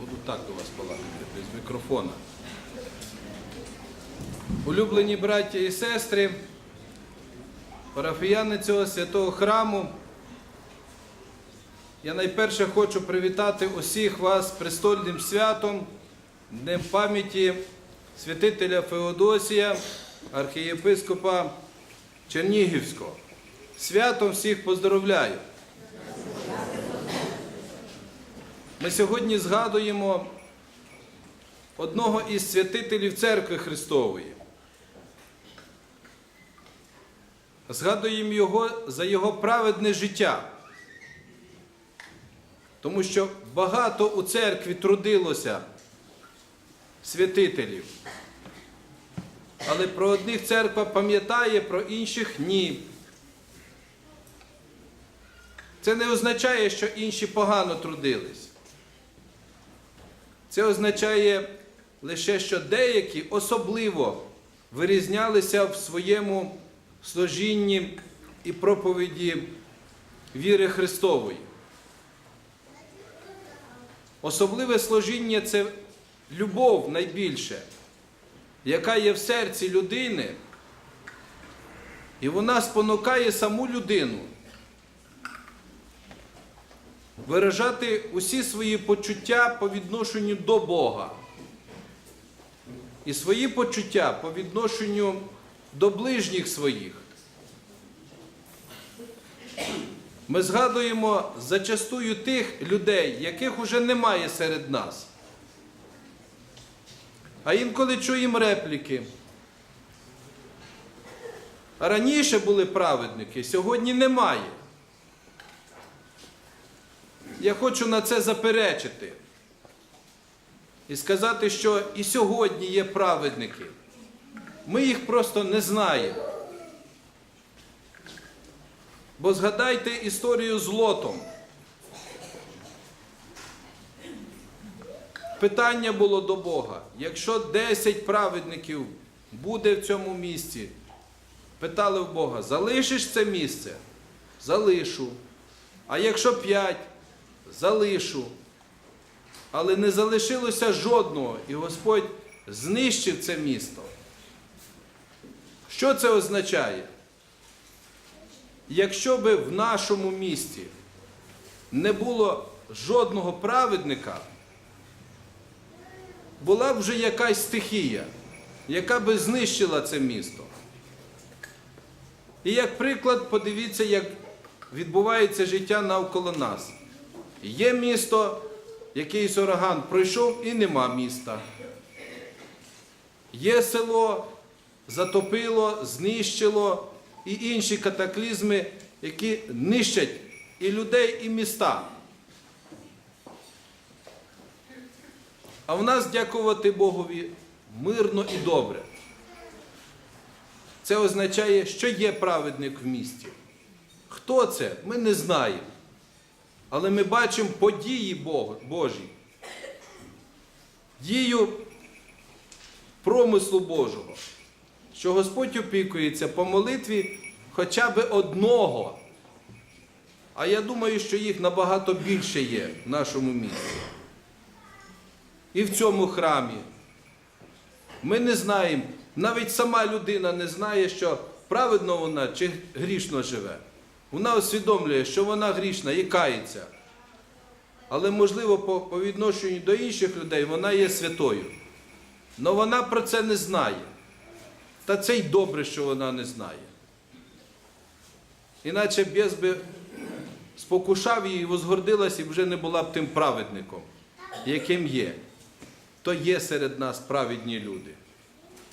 Буду так до вас балакати, без мікрофона. Улюблені браття і сестри, парафіяни цього святого храму. Я найперше хочу привітати усіх вас престольним святом, Днем пам'яті святителя Феодосія, архієпископа Чернігівського. Святом всіх поздоровляю. Ми сьогодні згадуємо одного із святителів Церкви Христової. Згадуємо його за його праведне життя. Тому що багато у церкві трудилося святителів. Але про одних церква пам'ятає, про інших ні. Це не означає, що інші погано трудились. Це означає лише, що деякі особливо вирізнялися в своєму служінні і проповіді віри Христової. Особливе служіння це любов найбільше, яка є в серці людини, і вона спонукає саму людину виражати усі свої почуття по відношенню до Бога. І свої почуття по відношенню до ближніх своїх. Ми згадуємо зачастую тих людей, яких уже немає серед нас. А інколи чуємо репліки. Раніше були праведники, сьогодні немає. Я хочу на це заперечити і сказати, що і сьогодні є праведники. Ми їх просто не знаємо. Бо згадайте історію з Лотом. Питання було до Бога. Якщо 10 праведників буде в цьому місці, питали в Бога, залишиш це місце? Залишу. А якщо 5, залишу. Але не залишилося жодного, і Господь знищив це місто. Що це означає? Якщо би в нашому місті не було жодного праведника, була б вже якась стихія, яка би знищила це місто. І як приклад, подивіться, як відбувається життя навколо нас. Є місто, якийсь ураган пройшов і нема міста. Є село, затопило, знищило і інші катаклізми, які нищать і людей, і міста. А в нас, дякувати Богові, мирно і добре. Це означає, що є праведник в місті. Хто це? Ми не знаємо. Але ми бачимо події Божі, дію промислу Божого, що Господь опікується по молитві хоча б одного. А я думаю, що їх набагато більше є в нашому місті. І в цьому храмі. Ми не знаємо, навіть сама людина не знає, що праведно вона чи грішно живе. Вона усвідомлює, що вона грішна і кається. Але, можливо, по, по відношенню до інших людей вона є святою. Але вона про це не знає. Та це й добре, що вона не знає. Іначе б'єс би спокушав її, возгордилась і вже не була б тим праведником, яким є. То є серед нас праведні люди.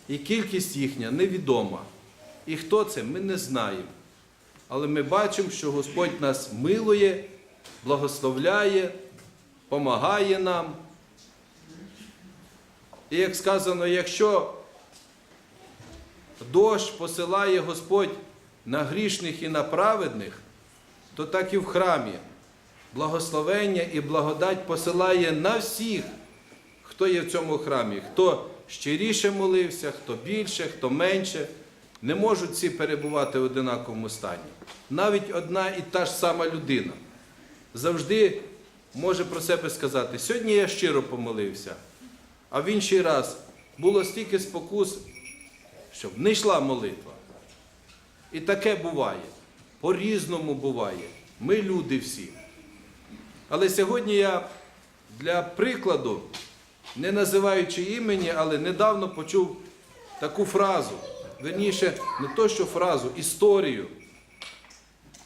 І кількість їхня невідома. І хто це, ми не знаємо. Але ми бачимо, що Господь нас милує, благословляє, помагає нам. І як сказано, якщо дощ посилає Господь на грішних і на праведних, то так і в храмі благословення і благодать посилає на всіх, хто є в цьому храмі, хто щиріше молився, хто більше, хто менше. Не можуть всі перебувати в одинаковому стані. Навіть одна і та ж сама людина завжди може про себе сказати, сьогодні я щиро помолився, а в інший раз було стільки спокус, щоб не йшла молитва. І таке буває. По-різному буває. Ми люди всі. Але сьогодні я для прикладу, не називаючи імені, але недавно почув таку фразу. Верніше, не то, що фразу, історію.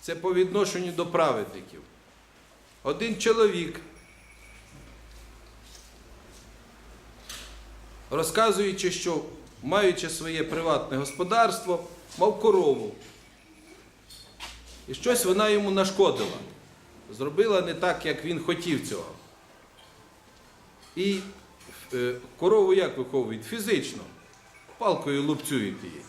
Це по відношенню до праведників. Один чоловік, розказуючи, що маючи своє приватне господарство, мав корову. І щось вона йому нашкодила. Зробила не так, як він хотів цього. І е, корову як виховують? Фізично. Палкою лупцюють її.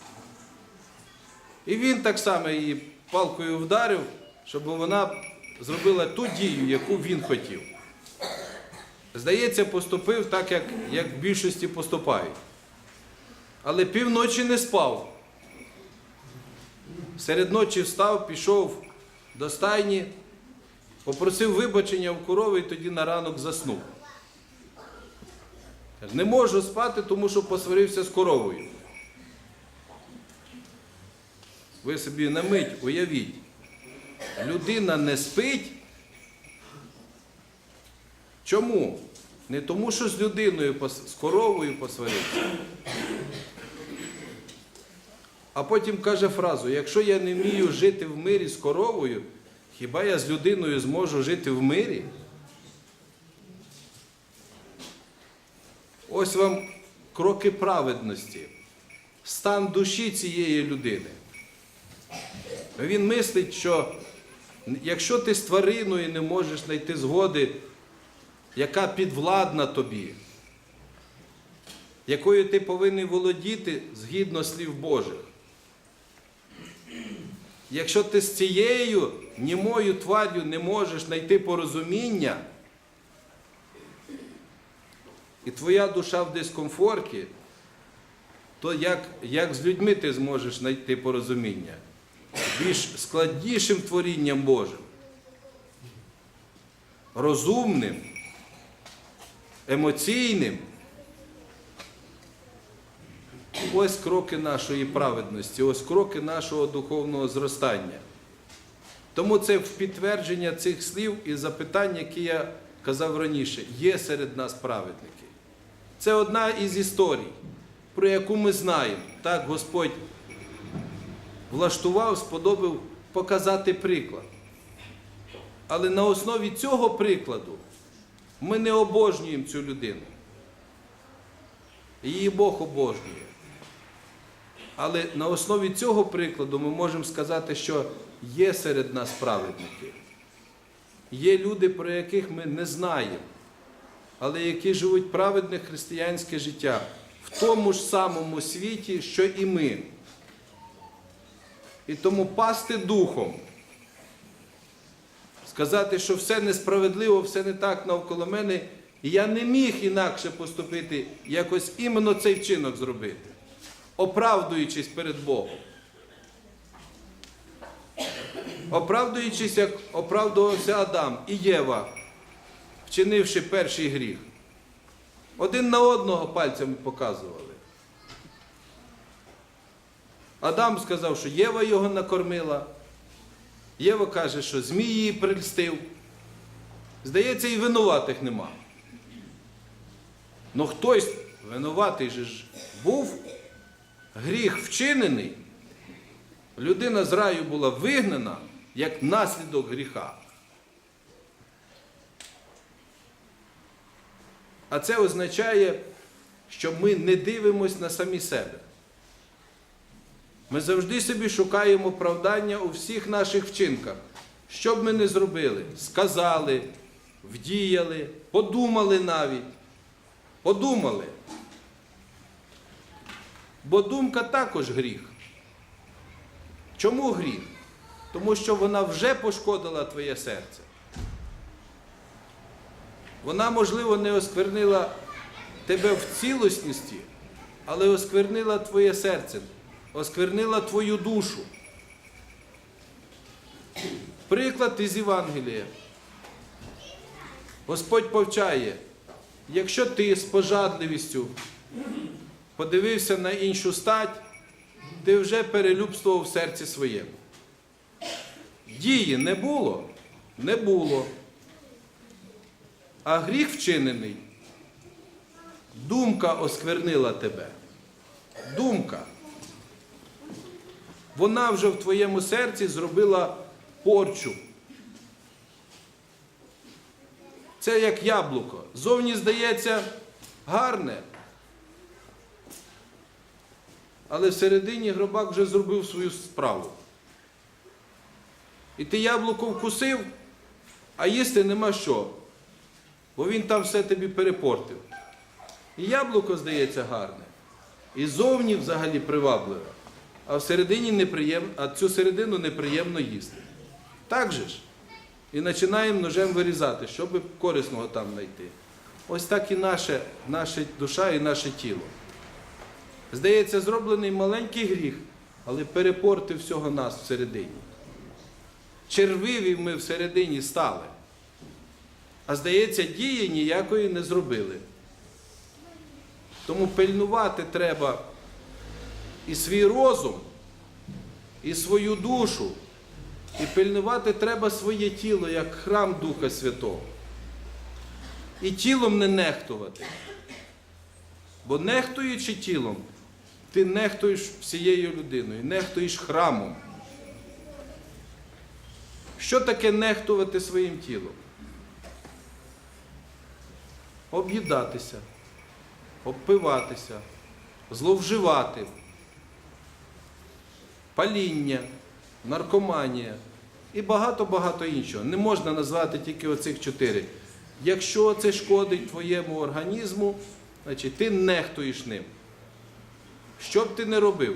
І він так само її палкою вдарив, щоб вона зробила ту дію, яку він хотів. Здається, поступив так, як, як в більшості поступають. Але півночі не спав. Серед ночі встав, пішов до стайні, попросив вибачення у корови і тоді на ранок заснув. Не можу спати, тому що посварився з коровою. Ви собі на мить уявіть, людина не спить. Чому? Не тому, що з людиною, з коровою посварився. А потім каже фразу: якщо я не вмію жити в мирі з коровою, хіба я з людиною зможу жити в мирі? Ось вам кроки праведності, стан душі цієї людини. Він мислить, що якщо ти з твариною не можеш знайти згоди, яка підвладна тобі, якою ти повинен володіти згідно слів Божих. Якщо ти з цією німою тварю не можеш знайти порозуміння, і твоя душа в дискомфорті, то як, як з людьми ти зможеш знайти порозуміння? Більш складнішим творінням Божим, розумним, емоційним. Ось кроки нашої праведності, ось кроки нашого духовного зростання. Тому це в підтвердження цих слів і запитань, які я казав раніше, є серед нас праведники. Це одна із історій, про яку ми знаємо. Так Господь влаштував, сподобав показати приклад. Але на основі цього прикладу ми не обожнюємо цю людину. Її Бог обожнює. Але на основі цього прикладу ми можемо сказати, що є серед нас праведники. Є люди, про яких ми не знаємо, але які живуть праведне християнське життя в тому ж самому світі, що і ми. І тому пасти духом, сказати, що все несправедливо, все не так навколо мене, я не міг інакше поступити, якось іменно цей вчинок зробити, оправдуючись перед Богом. Оправдуючись, як оправдувався Адам і Єва, вчинивши перший гріх. Один на одного пальцями показували. Адам сказав, що Єва його накормила. Єва каже, що Змій її прельстив. Здається, і винуватих нема. Ну хтось винуватий же ж був, гріх вчинений, людина з раю була вигнана як наслідок гріха. А це означає, що ми не дивимось на самі себе. Ми завжди собі шукаємо оправдання у всіх наших вчинках. Що б ми не зробили? Сказали, вдіяли, подумали навіть. Подумали. Бо думка також гріх. Чому гріх? Тому що вона вже пошкодила твоє серце. Вона, можливо, не осквернила тебе в цілісності, але осквернила твоє серце, осквернила твою душу. Приклад із Євангелія. Господь повчає, якщо ти з пожадливістю подивився на іншу стать, ти вже перелюбствував в серці своєму. Дії не було, не було. А гріх вчинений, думка осквернила тебе. Думка. Вона вже в твоєму серці зробила порчу. Це як яблуко. Зовні здається гарне. Але всередині гробак вже зробив свою справу. І ти яблуко вкусив, а їсти нема що. Бо він там все тобі перепортив. І яблуко здається гарне. І зовні взагалі привабливе. А всередині неприємно, а цю середину неприємно їсти. Так же ж. І починаємо ножем вирізати, щоб корисного там знайти. Ось так і наше, наша душа і наше тіло. Здається, зроблений маленький гріх, але перепортив всього нас всередині. Червиві ми всередині стали. А здається, дії ніякої не зробили. Тому пильнувати треба і свій розум, і свою душу. І пильнувати треба своє тіло як храм Духа Святого. І тілом не нехтувати. Бо нехтуючи тілом, ти нехтуєш всією людиною, нехтуєш храмом. Що таке нехтувати своїм тілом? Об'їдатися, обпиватися, зловживати, паління, наркоманія і багато-багато іншого. Не можна назвати тільки оцих чотири. Якщо це шкодить твоєму організму, значить ти нехтуєш ним. Що б ти не робив?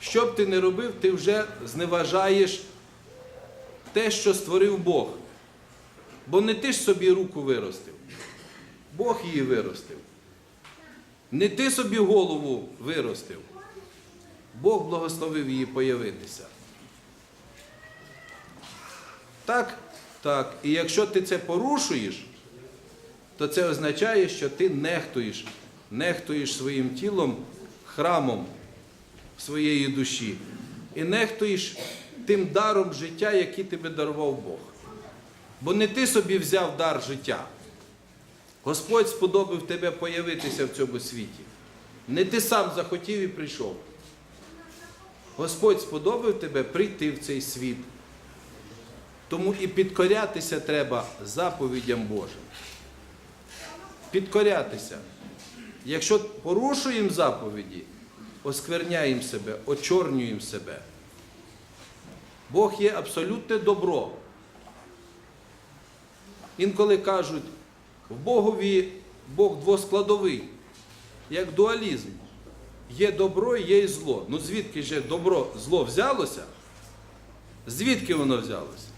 Що б ти не робив, ти вже зневажаєш те, що створив Бог. Бо не ти ж собі руку виростив, Бог її виростив. Не ти собі голову виростив. Бог благословив її появитися. Так, так. І якщо ти це порушуєш, то це означає, що ти нехтуєш, нехтуєш своїм тілом, храмом своєї душі. І нехтуєш тим даром життя, який тобі дарував Бог. Бо не ти собі взяв дар життя. Господь сподобав тебе появитися в цьому світі. Не ти сам захотів і прийшов. Господь сподобав тебе прийти в цей світ. Тому і підкорятися треба заповідям Божим. Підкорятися. Якщо порушуємо заповіді, оскверняємо себе, очорнюємо себе. Бог є абсолютне добро. Інколи кажуть, в Богові Бог двоскладовий, як дуалізм. Є добро, є і зло. Ну звідки же добро, зло взялося? Звідки воно взялося?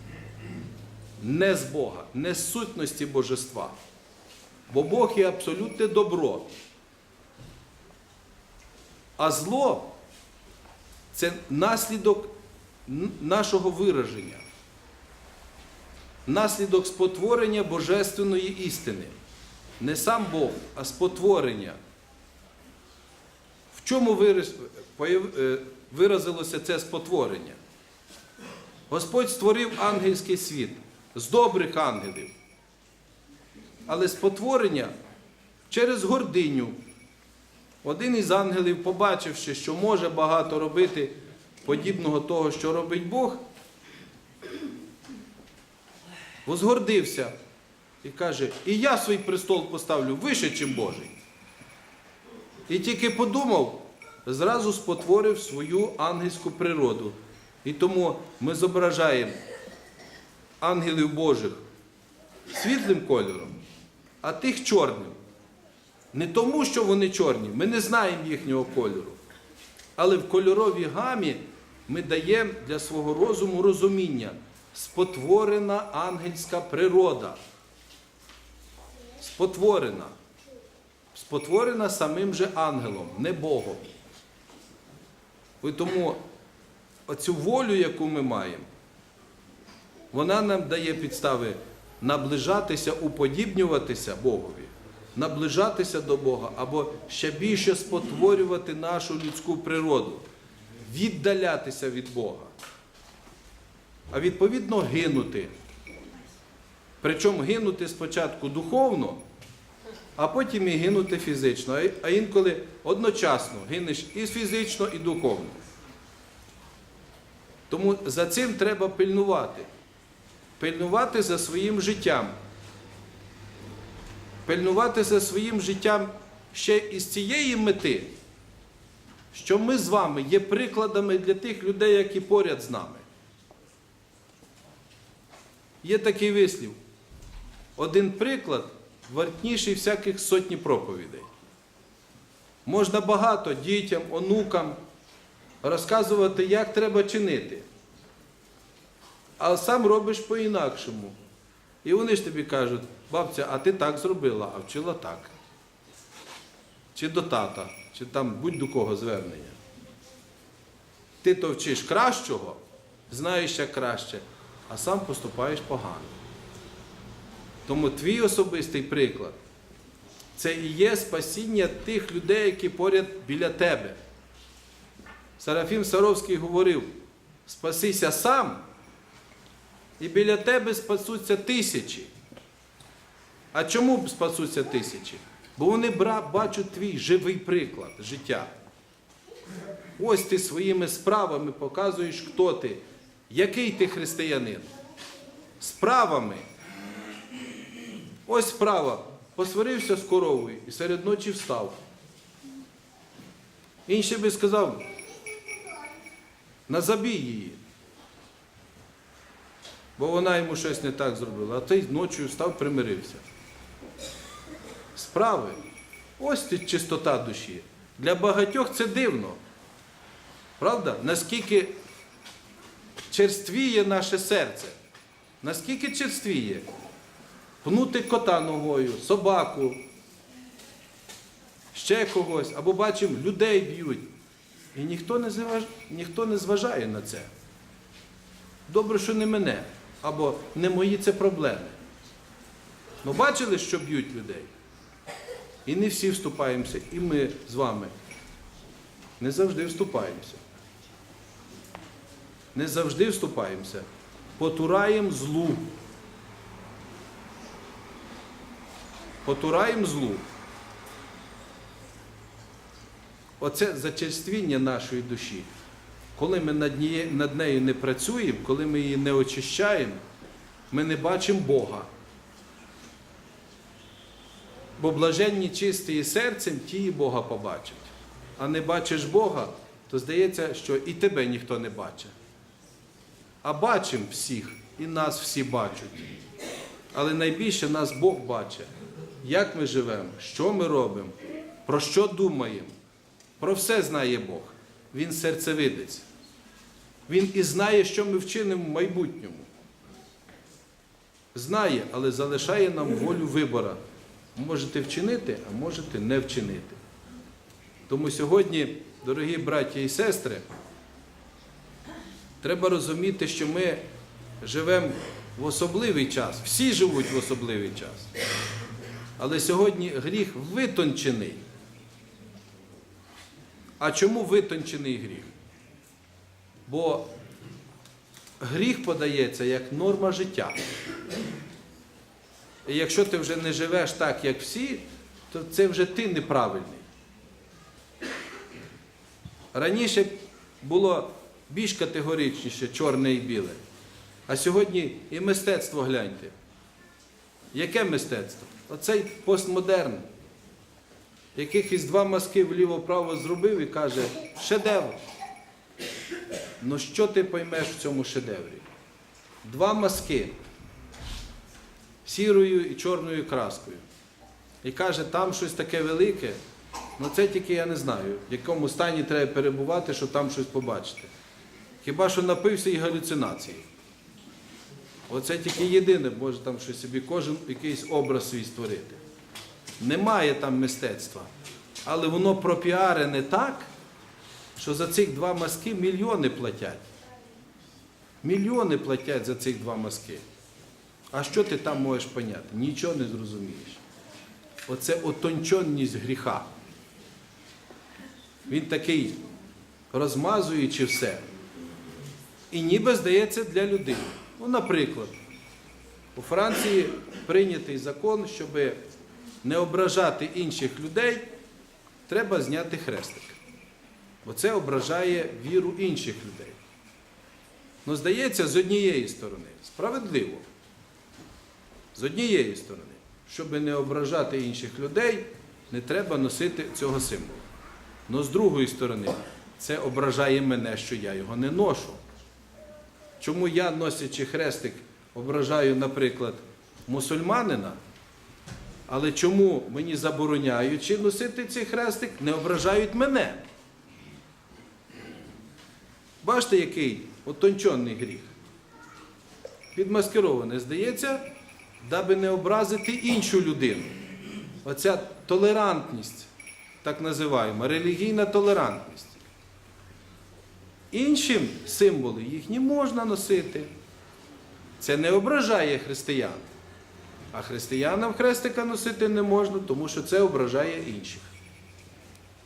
Не з Бога, не з сутності божества. Бо Бог є абсолютне добро. А зло це наслідок нашого вираження, наслідок спотворення божественної істини. Не сам Бог, а спотворення. В чому е, виразилося це спотворення? Господь створив ангельський світ з добрих ангелів. Але спотворення через гординю. Один із ангелів, побачивши, що може багато робити подібного того, що робить Бог, возгордився і каже, і я свій престол поставлю вище, чим Божий. І тільки подумав, зразу спотворив свою ангельську природу. І тому ми зображаємо ангелів Божих світлим кольором, а тих чорним. Не тому, що вони чорні, ми не знаємо їхнього кольору. Але в кольоровій гамі ми даємо для свого розуму розуміння спотворена ангельська природа. Спотворена. Спотворена самим же ангелом, не Богом. І тому оцю волю, яку ми маємо, вона нам дає підстави наближатися, уподібнюватися Богові, наближатися до Бога або ще більше спотворювати нашу людську природу, віддалятися від Бога. А відповідно гинути. Причому гинути спочатку духовно, а потім і гинути фізично. А- інколи одночасно гинеш і фізично, і духовно. Тому за цим треба пильнувати. Пильнувати за своїм життям. Пильнувати за своїм життям ще із цієї мети, що ми з вами є прикладами для тих людей, які поряд з нами. Є такий вислів. Один приклад вартніший всяких сотні проповідей. Можна багато дітям, онукам розказувати, як треба чинити. А сам робиш по-інакшому. І вони ж тобі кажуть, бабця, а ти так зробила, а вчила так. Чи до тата, чи там будь до кого звернення. Ти то вчиш кращого, знаєш як краще, а сам поступаєш погано. Тому твій особистий приклад це і є спасіння тих людей, які поряд біля тебе. Серафім Саровський говорив: спасися сам, і біля тебе спасуться тисячі. А чому спасуться тисячі? Бо вони бачать твій живий приклад життя. Ось ти своїми справами показуєш, хто ти, який ти християнин. Справами. Ось справа. Посварився з коровою і серед ночі встав. Інший би сказав, назабій її. Бо вона йому щось не так зробила, а той ночі встав, примирився. Справи. Ось ти чистота душі. Для багатьох це дивно. Правда? Наскільки черствіє наше серце. Наскільки черствіє? Пнути кота ногою, собаку, ще когось, або бачимо, людей б'ють. І ніхто не, зваж... ніхто не зважає на це. Добре, що не мене, або не мої це проблеми. Ну бачили, що б'ють людей? І не всі вступаємося, і ми з вами не завжди вступаємося. Не завжди вступаємося. Потураємо злу. Потураємо злу. Оце зачерствіння нашої душі. Коли ми над, нею, над нею не працюємо, коли ми її не очищаємо, ми не бачимо Бога. Бо блаженні чисті серцем, ті і Бога побачать. А не бачиш Бога, то здається, що і тебе ніхто не бачить. А бачимо всіх, і нас всі бачать. Але найбільше нас Бог бачить, як ми живемо, що ми робимо, про що думаємо. Про все знає Бог. Він серцевидець. Він і знає, що ми вчинимо в майбутньому. Знає, але залишає нам волю вибора. Можете вчинити, а можете не вчинити. Тому сьогодні, дорогі браті і сестри, треба розуміти, що ми живемо в особливий час. Всі живуть в особливий час. Але сьогодні гріх витончений. А чому витончений гріх? Бо гріх подається як норма життя. І якщо ти вже не живеш так, як всі, то це вже ти неправильний. Раніше було більш категоричніше чорне і біле. А сьогодні і мистецтво гляньте. Яке мистецтво? Оцей постмодерн, якихось два мазки вліво-право зробив і каже, шедевр. Ну що ти поймеш в цьому шедеврі? Два мазки сірою і чорною краскою. І каже, там щось таке велике, ну це тільки я не знаю, в якому стані треба перебувати, щоб там щось побачити. Хіба що напився і галюцинації. Оце тільки єдине, може там щось собі кожен якийсь образ свій створити. Немає там мистецтва. Але воно пропіарене так, що за цих два мазки мільйони платять. Мільйони платять за цих два мазки. А що ти там можеш поняти? Нічого не зрозумієш. Оце отончонність гріха. Він такий розмазуючи все. І ніби здається для людини. Ну, наприклад, у Франції прийнятий закон, щоб не ображати інших людей, треба зняти хрестик. Бо це ображає віру інших людей. Ну, здається, з однієї сторони, справедливо. З однієї сторони, щоб не ображати інших людей, не треба носити цього символу. Ну, з другої сторони, це ображає мене, що я його не ношу. Чому я, носячи хрестик, ображаю, наприклад, мусульманина, але чому мені забороняючи носити цей хрестик, не ображають мене? Бачите, який отончений гріх. Підмаскирований, здається, даби не образити іншу людину. Оця толерантність, так називаємо, релігійна толерантність. Іншим символи їхні можна носити. Це не ображає християн. А християнам хрестика носити не можна, тому що це ображає інших.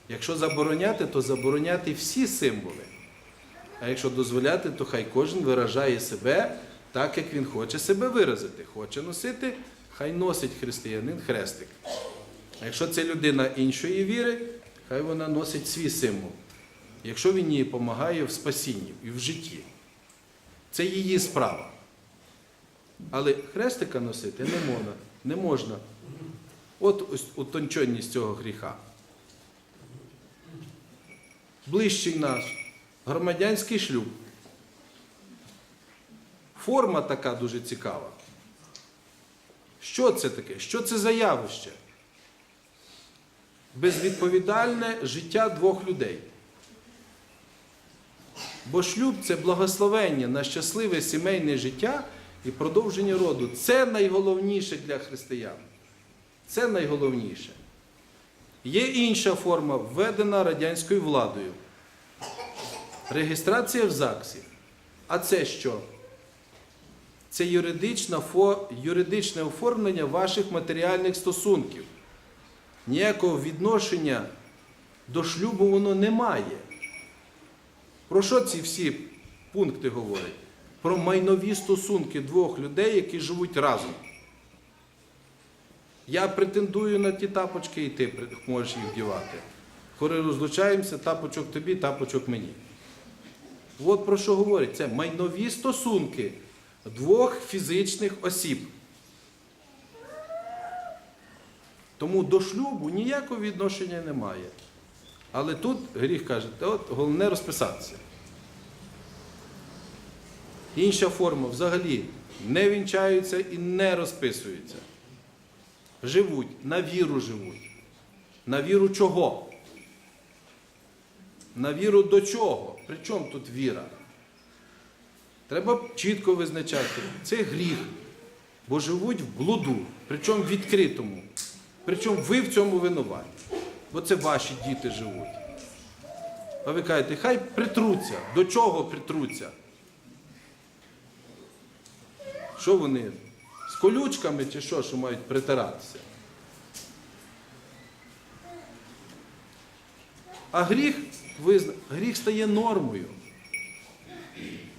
Якщо забороняти, то забороняти всі символи. А якщо дозволяти, то хай кожен виражає себе так, як він хоче себе виразити. Хоче носити, хай носить християнин хрестик. А якщо це людина іншої віри, хай вона носить свій символ. Якщо він їй допомагає в спасінні і в житті. Це її справа. Але хрестика носити не можна. Не можна. От ось утонченність цього гріха. Ближчий наш громадянський шлюб. Форма така дуже цікава. Що це таке? Що це за явище? Безвідповідальне життя двох людей. Бо шлюб це благословення на щасливе сімейне життя і продовження роду. Це найголовніше для християн. Це найголовніше. Є інша форма, введена радянською владою. Реєстрація в ЗАГСі. А це що? Це юридична юридичне оформлення ваших матеріальних стосунків. Ніякого відношення до шлюбу воно не має. Про що ці всі пункти говорять? Про майнові стосунки двох людей, які живуть разом. Я претендую на ті тапочки, і ти можеш їх вдівати. Коли розлучаємося, тапочок тобі, тапочок мені. От про що говорить? Це майнові стосунки двох фізичних осіб. Тому до шлюбу ніякого відношення немає. Але тут гріх каже, от головне розписатися. Інша форма взагалі не вінчаються і не розписуються. Живуть, на віру живуть. На віру чого? На віру до чого? При чому тут віра? Треба чітко визначати. Це гріх, бо живуть в блуду, причому відкритому. Причому ви в цьому винуваті. Бо це ваші діти живуть. А ви кажете, хай притруться. До чого притруться? Що вони? З колючками чи що, що мають притиратися? А гріх, визна- гріх стає нормою.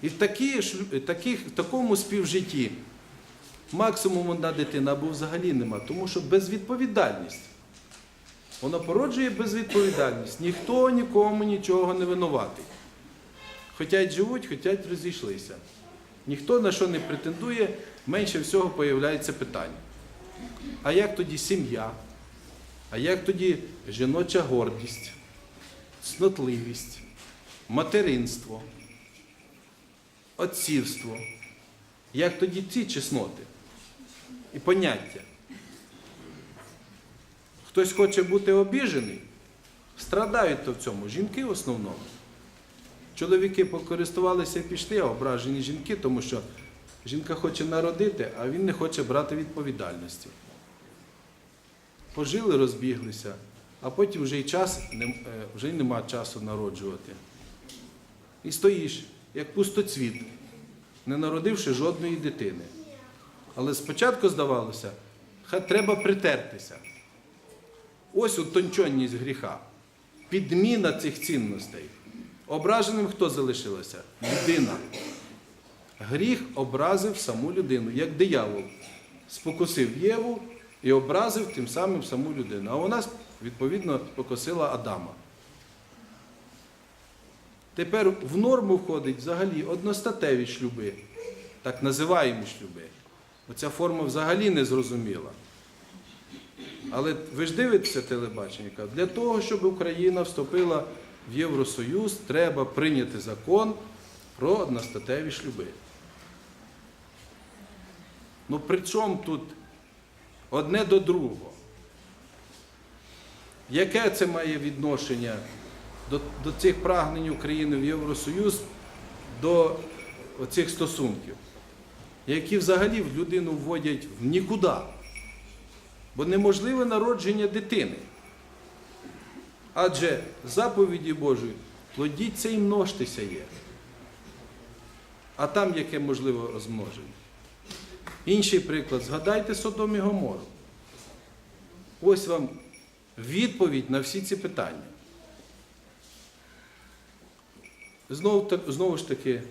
І в, такі, таких, в такому співжитті максимум одна дитина або взагалі нема, тому що безвідповідальність. Воно породжує безвідповідальність. Ніхто нікому нічого не винуватий. Хотять живуть, хотять розійшлися. Ніхто на що не претендує, менше всього появляється питання. А як тоді сім'я? А як тоді жіноча гордість, цнотливість, материнство, отцівство? Як тоді ці чесноти і поняття? Хтось хоче бути обіжений, страдають то в цьому. Жінки в основному. Чоловіки покористувалися і пішли, а ображені жінки, тому що жінка хоче народити, а він не хоче брати відповідальності. Пожили, розбіглися, а потім вже й час, е, вже й нема часу народжувати. І стоїш, як пустоцвіт. не народивши жодної дитини. Але спочатку здавалося, хай треба притертися. Ось утончонність гріха, підміна цих цінностей. Ображеним хто залишилося? Людина. Гріх образив саму людину, як диявол. Спокусив Єву і образив тим самим саму людину. А вона, відповідно, спокусила Адама. Тепер в норму входить взагалі одностатеві шлюби, так називаємо шлюби. Оця форма взагалі не зрозуміла. Але ви ж дивитеся телебачення, для того, щоб Україна вступила в Євросоюз, треба прийняти закон про одностатеві шлюби. Ну при чому тут одне до другого? Яке це має відношення до, до цих прагнень України в Євросоюз, до цих стосунків, які взагалі в людину вводять в нікуди? Бо неможливе народження дитини. Адже заповіді Божої плодіться і множтеся є. А там яке можливе розмноження? Інший приклад, згадайте Содом і Гомору. Ось вам відповідь на всі ці питання. Знову, знову ж таки,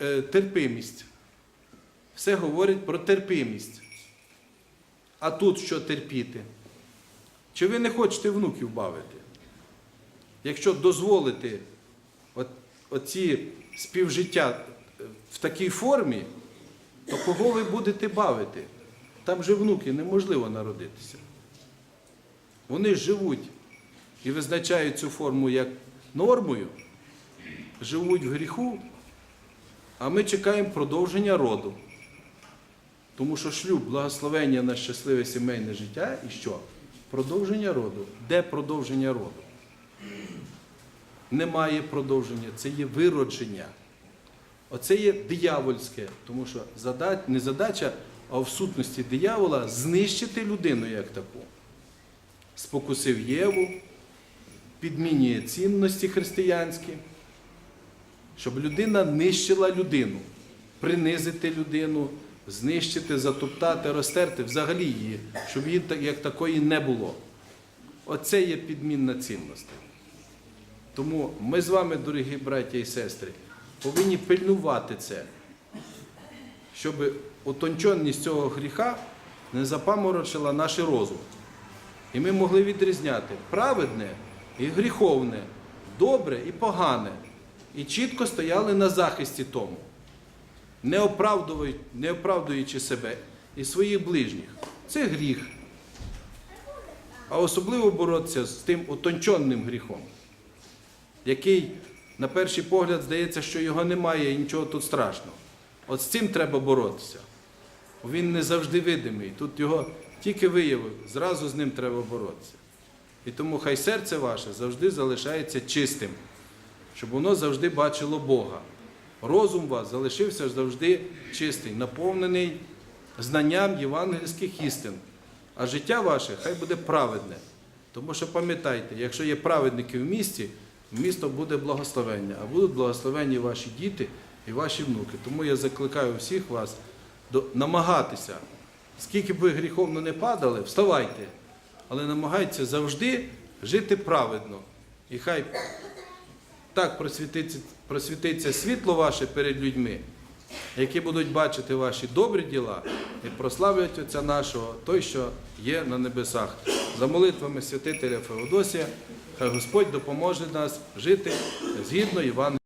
е, терпимість. Все говорить про терпимість. А тут що терпіти? Чи ви не хочете внуків бавити? Якщо дозволити от, оці співжиття в такій формі, то кого ви будете бавити? Там же внуки неможливо народитися. Вони живуть і визначають цю форму як нормою, живуть в гріху, а ми чекаємо продовження роду. Тому що шлюб, благословення на щасливе сімейне життя і що? Продовження роду. Де продовження роду? Немає продовження, це є виродження. Оце є диявольське, тому що зада- не задача, а в сутності диявола знищити людину як таку. Спокусив Єву, підмінює цінності християнські, щоб людина нищила людину, принизити людину, знищити, затоптати, розтерти, взагалі її, щоб її як такої не було. Оце є підмінна цінностей. Тому ми з вами, дорогі браття і сестри, повинні пильнувати це, щоб утонченність цього гріха не запаморочила наш розум. І ми могли відрізняти праведне і гріховне, добре і погане. І чітко стояли на захисті тому, не оправдуючи, не оправдуючи себе і своїх ближніх. Це гріх. А особливо боротися з тим утонченним гріхом, який, на перший погляд, здається, що його немає і нічого тут страшного. От з цим треба боротися. Він не завжди видимий. Тут його тільки виявив, зразу з ним треба боротися. І тому хай серце ваше завжди залишається чистим, щоб воно завжди бачило Бога. Розум вас залишився завжди чистий, наповнений знанням євангельських істин. А життя ваше хай буде праведне. Тому що пам'ятайте, якщо є праведники в місті, місто буде благословення, а будуть благословені ваші діти і ваші внуки. Тому я закликаю всіх вас намагатися, скільки б ви гріховно не падали, вставайте, але намагайтеся завжди жити праведно. І хай так просвітиться, просвітиться світло ваше перед людьми, які будуть бачити ваші добрі діла і прославлять Отця нашого, той, що є на небесах. За молитвами святителя Феодосія, хай Господь допоможе нас жити згідно Івана.